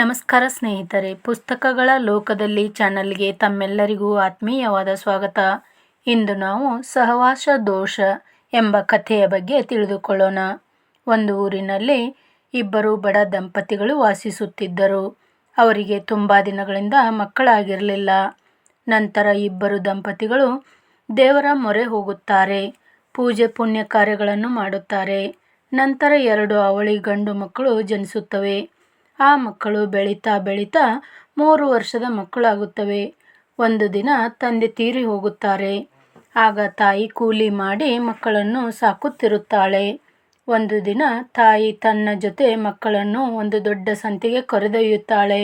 ನಮಸ್ಕಾರ ಸ್ನೇಹಿತರೆ, ಪುಸ್ತಕಗಳ ಲೋಕದಲ್ಲಿ ಚಾನಲ್ಗೆ ತಮ್ಮೆಲ್ಲರಿಗೂ ಆತ್ಮೀಯವಾದ ಸ್ವಾಗತ. ಇಂದು ನಾವು ಸಹವಾಸ ದೋಷ ಎಂಬ ಕಥೆಯ ಬಗ್ಗೆ ತಿಳಿದುಕೊಳ್ಳೋಣ. ಒಂದು ಊರಿನಲ್ಲಿ ಇಬ್ಬರು ಬಡ ದಂಪತಿಗಳು ವಾಸಿಸುತ್ತಿದ್ದರು. ಅವರಿಗೆ ತುಂಬ ದಿನಗಳಿಂದ ಮಕ್ಕಳಾಗಿರಲಿಲ್ಲ. ನಂತರ ಇಬ್ಬರು ದಂಪತಿಗಳು ದೇವರ ಮೊರೆ ಹೋಗುತ್ತಾರೆ, ಪೂಜೆ ಪುಣ್ಯ ಕಾರ್ಯಗಳನ್ನು ಮಾಡುತ್ತಾರೆ. ನಂತರ ಎರಡು ಅವಳಿ ಗಂಡು ಮಕ್ಕಳು ಜನಿಸುತ್ತವೆ. ಆ ಮಕ್ಕಳು ಬೆಳೀತಾ ಬೆಳೀತಾ ಮೂರು ವರ್ಷದ ಮಕ್ಕಳಾಗುತ್ತವೆ. ಒಂದು ದಿನ ತಂದೆ ತೀರಿ ಹೋಗುತ್ತಾರೆ. ಆಗ ತಾಯಿ ಕೂಲಿ ಮಾಡಿ ಮಕ್ಕಳನ್ನು ಸಾಕುತ್ತಿರುತ್ತಾಳೆ. ಒಂದು ದಿನ ತಾಯಿ ತನ್ನ ಜೊತೆ ಮಕ್ಕಳನ್ನು ಒಂದು ದೊಡ್ಡ ಸಂತೆಗೆ ಕರೆದೊಯ್ಯುತ್ತಾಳೆ.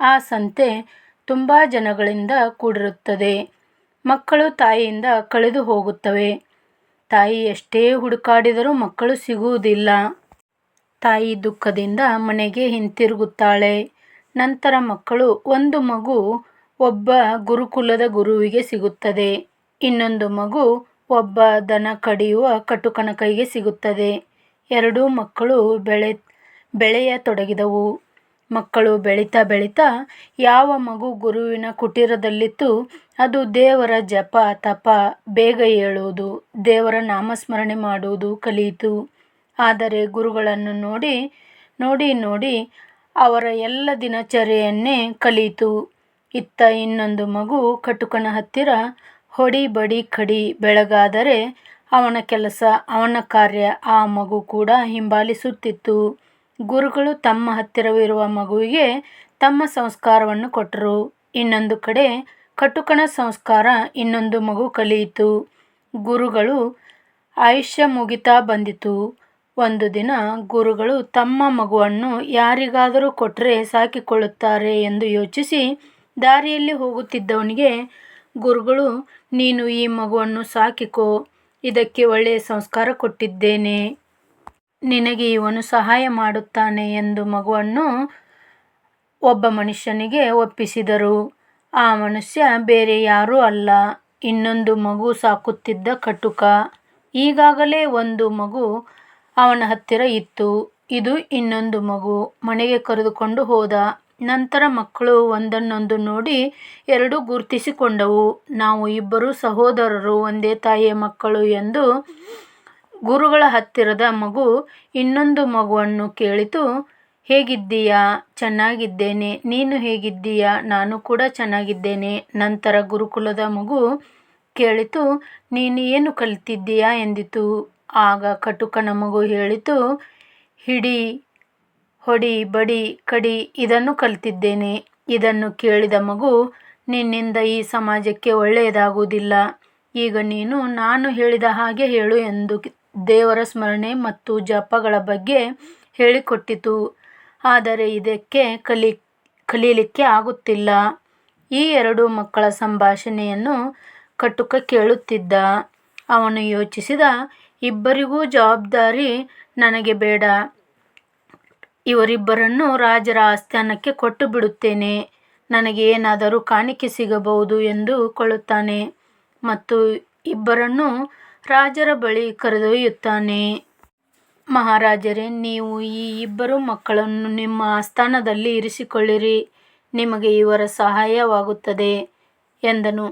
ಆ ಸಂತೆ ತುಂಬ ಜನಗಳಿಂದ ಕೂಡಿರುತ್ತದೆ. ಮಕ್ಕಳು ತಾಯಿಯಿಂದ ಕಳೆದು ಹೋಗುತ್ತವೆ. ತಾಯಿ ಎಷ್ಟೇ ಹುಡುಕಾಡಿದರೂ ಮಕ್ಕಳು ಸಿಗುವುದಿಲ್ಲ. ತಾಯಿ ದುಃಖದಿಂದ ಮನೆಗೆ ಹಿಂತಿರುಗುತ್ತಾಳೆ. ನಂತರ ಮಕ್ಕಳು, ಒಂದು ಮಗು ಒಬ್ಬ ಗುರುಕುಲದ ಗುರುವಿಗೆ ಸಿಗುತ್ತದೆ. ಇನ್ನೊಂದು ಮಗು ಒಬ್ಬ ದನ ಕಡಿಯುವ ಕಟುಕನ ಕೈಗೆ ಸಿಗುತ್ತದೆ. ಎರಡೂ ಮಕ್ಕಳು ಬೆಳೆ ಬೆಳೆಯತೊಡಗಿದವು ಮಕ್ಕಳು ಬೆಳೀತಾ ಬೆಳೀತಾ ಯಾವ ಮಗು ಗುರುವಿನ ಕುಟೀರದಲ್ಲಿತ್ತು, ಅದು ದೇವರ ಜಪ ತಪ, ಬೇಗ ಹೇಳುವುದು ದೇವರ ನಾಮಸ್ಮರಣೆ ಮಾಡುವುದು ಕಲಿಯಿತು. ಆದರೆ ಗುರುಗಳನ್ನು ನೋಡಿ ನೋಡಿ ನೋಡಿ ಅವರ ಎಲ್ಲ ದಿನಚರಿಯನ್ನೇ ಕಲಿಯಿತು. ಇತ್ತ ಇನ್ನೊಂದು ಮಗು ಕಟುಕನ ಹತ್ತಿರ ಹೊಡಿ ಬಡಿ ಕಡಿ ಬೆಳಗಾದರೆ ಅವನ ಕೆಲಸ, ಅವನ ಕಾರ್ಯ ಆ ಮಗು ಕೂಡ ಹಿಂಬಾಲಿಸುತ್ತಿತ್ತು. ಗುರುಗಳು ತಮ್ಮ ಹತ್ತಿರವಿರುವ ಮಗುವಿಗೆ ತಮ್ಮ ಸಂಸ್ಕಾರವನ್ನು ಕೊಟ್ಟರು. ಇನ್ನೊಂದು ಕಡೆ ಕಟುಕಣ ಸಂಸ್ಕಾರ ಇನ್ನೊಂದು ಮಗು ಕಲಿಯಿತು. ಗುರುಗಳು ಆಯುಷ್ಯ ಮುಗಿತಾ ಬಂದಿತು. ಒಂದು ದಿನ ಗುರುಗಳು ತಮ್ಮ ಮಗುವನ್ನು ಯಾರಿಗಾದರೂ ಕೊಟ್ಟರೆ ಸಾಕಿಕೊಳ್ಳುತ್ತಾರೆ ಎಂದು ಯೋಚಿಸಿ ದಾರಿಯಲ್ಲಿ ಹೋಗುತ್ತಿದ್ದವನಿಗೆ, ಗುರುಗಳು, ನೀನು ಈ ಮಗುವನ್ನು ಸಾಕಿಕೋ, ಇದಕ್ಕೆ ಒಳ್ಳೆಯ ಸಂಸ್ಕಾರ ಕೊಟ್ಟಿದ್ದೇನೆ. ನಿನಗೆ ಇವನು ಸಹಾಯ ಮಾಡುತ್ತಾನೆ ಎಂದು ಮಗುವನ್ನು ಒಬ್ಬ ಮನುಷ್ಯನಿಗೆ ಒಪ್ಪಿಸಿದರು. ಆ ಮನುಷ್ಯ ಬೇರೆ ಯಾರೂ ಅಲ್ಲ, ಇನ್ನೊಂದು ಮಗು ಸಾಕುತ್ತಿದ್ದ ಕಟುಕ. ಈಗಾಗಲೇ ಒಂದು ಮಗು ಅವನ ಹತ್ತಿರ ಇತ್ತು. ಇದು ಇನ್ನೊಂದು ಮಗು. ಮನೆಗೆ ಕರೆದುಕೊಂಡು ಹೋದ ನಂತರ ಮಕ್ಕಳು ಒಂದನ್ನೊಂದು ನೋಡಿ ಎರಡು ಗುರುತಿಸಿಕೊಂಡವು. ನಾವು ಇಬ್ಬರು ಸಹೋದರರು, ಒಂದೇ ತಾಯಿಯ ಮಕ್ಕಳು ಎಂದು ಗುರುಗಳ ಹತ್ತಿರದ ಮಗು ಇನ್ನೊಂದು ಮಗುವನ್ನು ಕೇಳಿತು. ಹೇಗಿದ್ದೀಯಾ? ಚೆನ್ನಾಗಿದ್ದೇನೆ. ನೀನು ಹೇಗಿದ್ದೀಯಾ? ನಾನು ಕೂಡ ಚೆನ್ನಾಗಿದ್ದೇನೆ. ನಂತರ ಗುರುಕುಲದ ಮಗು ಕೇಳಿತು. ನೀನು ಏನು ಕಲಿತಿದ್ದೀಯಾ? ಎಂದಿತು. ಆಗ ಕಟುಕನ ಮಗು ಹೇಳಿತು, ಹಿಡಿ, ಹೊಡಿ, ಬಡಿ, ಕಡಿ, ಇದನ್ನು ಕಲಿತಿದ್ದೇನೆ. ಇದನ್ನು ಕೇಳಿದ ಮಗು, ನಿನ್ನಿಂದ ಈ ಸಮಾಜಕ್ಕೆ ಒಳ್ಳೆಯದಾಗುವುದಿಲ್ಲ. ಈಗ ನೀನು ನಾನು ಹೇಳಿದ ಹಾಗೆ ಹೇಳು ಎಂದು ದೇವರ ಸ್ಮರಣೆ ಮತ್ತು ಜಪಗಳ ಬಗ್ಗೆ ಹೇಳಿಕೊಟ್ಟಿತು. ಆದರೆ ಇದಕ್ಕೆ ಕಲಿ, ಕಲೀಲಿಕ್ಕೆ ಆಗುತ್ತಿಲ್ಲ. ಈ ಎರಡು ಮಕ್ಕಳ ಸಂಭಾಷಣೆಯನ್ನು ಕಟುಕ ಕೇಳುತ್ತಿದ್ದ. ಅವನು ಯೋಚಿಸಿದ ಇಬ್ಬರಿಗೂ ಜವಾಬ್ದಾರಿ ನನಗೆ ಬೇಡ. ಇವರಿಬ್ಬರನ್ನು ರಾಜರ ಆಸ್ಥಾನಕ್ಕೆ ಕೊಟ್ಟು ಬಿಡುತ್ತೇನೆ. ನನಗೆ ಏನಾದರೂ ಕಾಣಿಕೆ ಸಿಗಬಹುದು ಎಂದು ಕೊಳ್ಳುತ್ತಾನೆ ಮತ್ತು ಇಬ್ಬರನ್ನು ರಾಜರ ಬಳಿ ಕರೆದೊಯ್ಯುತ್ತಾನೆ. ಮಹಾರಾಜರೇ, ನೀವು ಈ ಇಬ್ಬರು ಮಕ್ಕಳನ್ನು ನಿಮ್ಮ ಆಸ್ಥಾನದಲ್ಲಿ ಇರಿಸಿಕೊಳ್ಳಿರಿ. ನಿಮಗೆ ಇವರ ಸಹಾಯವಾಗುತ್ತದೆ ಎಂದನು.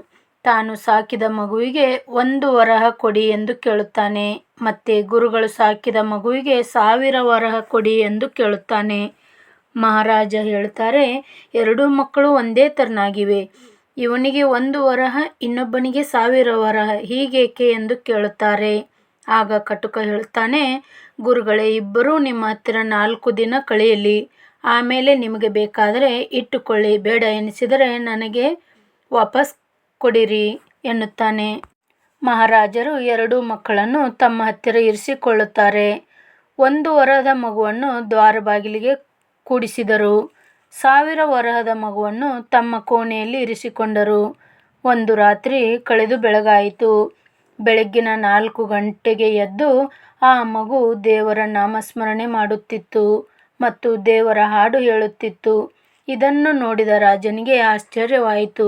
ತಾನು ಸಾಕಿದ ಮಗುವಿಗೆ ಒಂದು ವರಹ ಕೊಡಿ ಎಂದು ಕೇಳುತ್ತಾನೆ. ಮತ್ತೆ ಗುರುಗಳು ಸಾಕಿದ ಮಗುವಿಗೆ ಸಾವಿರ ವರಹ ಕೊಡಿ ಎಂದು ಕೇಳುತ್ತಾನೆ. ಮಹಾರಾಜ ಹೇಳ್ತಾರೆ, ಎರಡೂ ಮಕ್ಕಳು ಒಂದೇ ತರನಾಗಿವೆ. ಇವನಿಗೆ ಒಂದು ವರಹ, ಇನ್ನೊಬ್ಬನಿಗೆ ಸಾವಿರ ವರಹ. ಹೀಗೇಕೆ ಎಂದು ಕೇಳುತ್ತಾರೆ. ಆಗ ಕಟುಕ ಹೇಳ್ತಾನೆ, ಗುರುಗಳೇ, ಇಬ್ಬರೂ ನಿಮ್ಮ ಹತ್ತಿರ ನಾಲ್ಕು ದಿನ ಕಳೆಯಲಿ. ಆಮೇಲೆ ನಿಮಗೆ ಬೇಕಾದರೆ ಇಟ್ಟುಕೊಳ್ಳಿ. ಬೇಡ ಎನಿಸಿದರೆ ನನಗೆ ವಾಪಸ್ ಕೊಡಿರಿ ಎನ್ನುತ್ತಾನೆ. ಮಹಾರಾಜರು ಎರಡು ಮಕ್ಕಳನ್ನು ತಮ್ಮ ಹತ್ತಿರ ಇರಿಸಿಕೊಳ್ಳುತ್ತಾರೆ. ಒಂದು ವರಹದ ಮಗುವನ್ನು ದ್ವಾರ ಬಾಗಿಲಿಗೆ ಕೂಡಿಸಿದರು. ಸಾವಿರ ವರಹದ ಮಗುವನ್ನು ತಮ್ಮ ಕೋಣೆಯಲ್ಲಿ ಇರಿಸಿಕೊಂಡರು. ಒಂದು ರಾತ್ರಿ ಕಳೆದು ಬೆಳಗಾಯಿತು. ಬೆಳಗ್ಗಿನ ನಾಲ್ಕು ಗಂಟೆಗೆ ಎದ್ದು ಆ ಮಗು ದೇವರ ನಾಮಸ್ಮರಣೆ ಮಾಡುತ್ತಿತ್ತು ಮತ್ತು ದೇವರ ಹಾಡು ಹೇಳುತ್ತಿತ್ತು. ಇದನ್ನು ನೋಡಿದ ರಾಜನಿಗೆ ಆಶ್ಚರ್ಯವಾಯಿತು.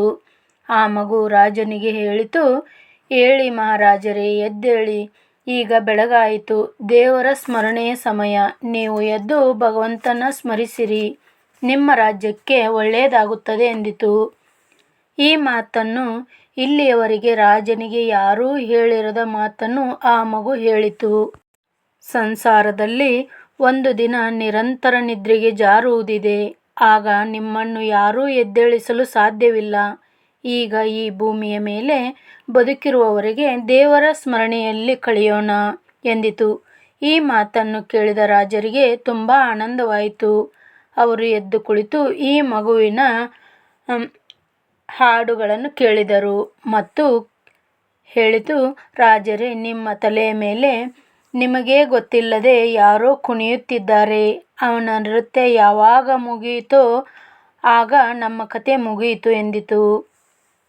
ಆ ಮಗು ರಾಜನಿಗೆ ಹೇಳಿತು ಏಳಿ ಮಹಾರಾಜರೇ, ಎದ್ದೇಳಿ. ಈಗ ಬೆಳಗಾಯಿತು. ದೇವರ ಸ್ಮರಣೆಯ ಸಮಯ. ನೀವು ಎದ್ದು ಭಗವಂತನ ಸ್ಮರಿಸಿರಿ. ನಿಮ್ಮ ರಾಜ್ಯಕ್ಕೆ ಒಳ್ಳೆಯದಾಗುತ್ತದೆ ಎಂದಿತು. ಈ ಮಾತನ್ನು ಇಲ್ಲಿಯವರೆಗೆ ರಾಜನಿಗೆ ಯಾರೂ ಹೇಳಿರದ ಮಾತನ್ನು ಆ ಮಗು ಹೇಳಿತು. ಸಂಸಾರದಲ್ಲಿ ಒಂದು ದಿನ ನಿರಂತರ ನಿದ್ರೆಗೆ ಜಾರುವುದಿದೆ. ಆಗ ನಿಮ್ಮನ್ನು ಯಾರೂ ಎದ್ದೇಳಿಸಲು ಸಾಧ್ಯವಿಲ್ಲ. ಈಗ ಈ ಭೂಮಿಯ ಮೇಲೆ ಬದುಕಿರುವವರಿಗೆ ದೇವರ ಸ್ಮರಣೆಯಲ್ಲಿ ಕಳೆಯೋಣ ಎಂದಿತು. ಈ ಮಾತನ್ನು ಕೇಳಿದ ರಾಜರಿಗೆ ತುಂಬ ಆನಂದವಾಯಿತು. ಅವರು ಎದ್ದು ಕುಳಿತು ಈ ಮಗುವಿನ ಹಾಡುಗಳನ್ನು ಕೇಳಿದರು ಮತ್ತು ಹೇಳಿತು, ರಾಜರೇ, ನಿಮ್ಮ ತಲೆಯ ಮೇಲೆ ನಿಮಗೇ ಗೊತ್ತಿಲ್ಲದೆ ಯಾರೋ ಕುಣಿಯುತ್ತಿದ್ದಾರೆ. ಅವನ ನೃತ್ಯ ಯಾವಾಗ ಮುಗಿಯಿತೋ ಆಗ ನಮ್ಮ ಕತೆ ಮುಗಿಯಿತು ಎಂದಿತು.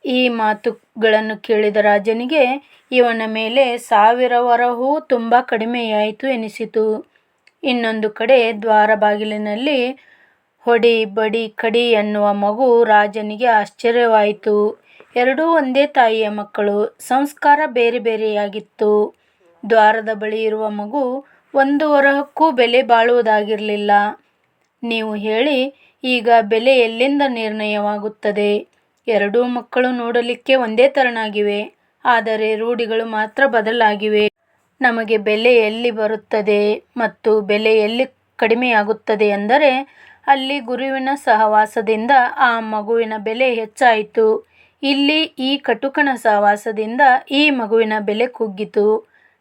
ಈ ಮಾತುಗಳನ್ನು ಕೇಳಿದ ರಾಜನಿಗೆ, ಇವನ ಮೇಲೆ ಸಾವಿರ ವರಹೂ ತುಂಬ ಕಡಿಮೆಯಾಯಿತು ಎನಿಸಿತು. ಇನ್ನೊಂದು ಕಡೆ ದ್ವಾರ ಬಾಗಿಲಿನಲ್ಲಿ ಹೊಡಿ ಬಡಿ ಕಡಿ ಎನ್ನುವ ಮಗು ರಾಜನಿಗೆ ಆಶ್ಚರ್ಯವಾಯಿತು. ಎರಡೂ ಒಂದೇ ತಾಯಿಯ ಮಕ್ಕಳು, ಸಂಸ್ಕಾರ ಬೇರೆ ಬೇರೆಯಾಗಿತ್ತು. ದ್ವಾರದ ಬಳಿ ಇರುವ ಮಗು ಒಂದು ವರಹಕ್ಕೂ ಬೆಲೆ ಬಾಳುವುದಾಗಿರಲಿಲ್ಲ. ನೀವು ಹೇಳಿ, ಈಗ ಬೆಲೆ ಎಲ್ಲಿಂದ ನಿರ್ಣಯವಾಗುತ್ತದೆ? ಎರಡೂ ಮಕ್ಕಳು ನೋಡಲಿಕ್ಕೆ ಒಂದೇ ತರನಾಗಿವೆ, ಆದರೆ ರೂಢಿಗಳು ಮಾತ್ರ ಬದಲಾಗಿವೆ. ನಮಗೆ ಬೆಲೆ ಎಲ್ಲಿ ಬರುತ್ತದೆ ಮತ್ತು ಬೆಲೆ ಎಲ್ಲಿ ಕಡಿಮೆಯಾಗುತ್ತದೆ ಎಂದರೆ ಅಲ್ಲಿ ಗುರುವಿನ ಸಹವಾಸದಿಂದ ಆ ಮಗುವಿನ ಬೆಲೆ ಹೆಚ್ಚಾಯಿತು. ಇಲ್ಲಿ ಈ ಕಟುಕನ ಸಹವಾಸದಿಂದ ಈ ಮಗುವಿನ ಬೆಲೆ ಕುಗ್ಗಿತು.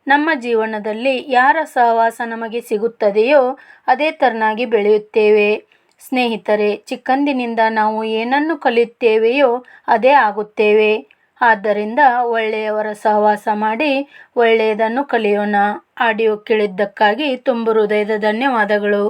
ನಮ್ಮ ಜೀವನದಲ್ಲಿ ಯಾರ ಸಹವಾಸ ನಮಗೆ ಸಿಗುತ್ತದೆಯೋ ಅದೇ ತೆರನಾಗಿ ಬೆಳೆಯುತ್ತೇವೆ. ಸ್ನೇಹಿತರೆ, ಚಿಕ್ಕಂದಿನಿಂದ ನಾವು ಏನನ್ನು ಕಲಿಯುತ್ತೇವೆಯೋ ಅದೇ ಆಗುತ್ತೇವೆ. ಆದ್ದರಿಂದ ಒಳ್ಳೆಯವರ ಸಹವಾಸ ಮಾಡಿ ಒಳ್ಳೆಯದನ್ನು ಕಲಿಯೋಣ. ಆಡಿಯೋ ಕೇಳಿದ್ದಕ್ಕಾಗಿ ತುಂಬ ಹೃದಯದ ಧನ್ಯವಾದಗಳು.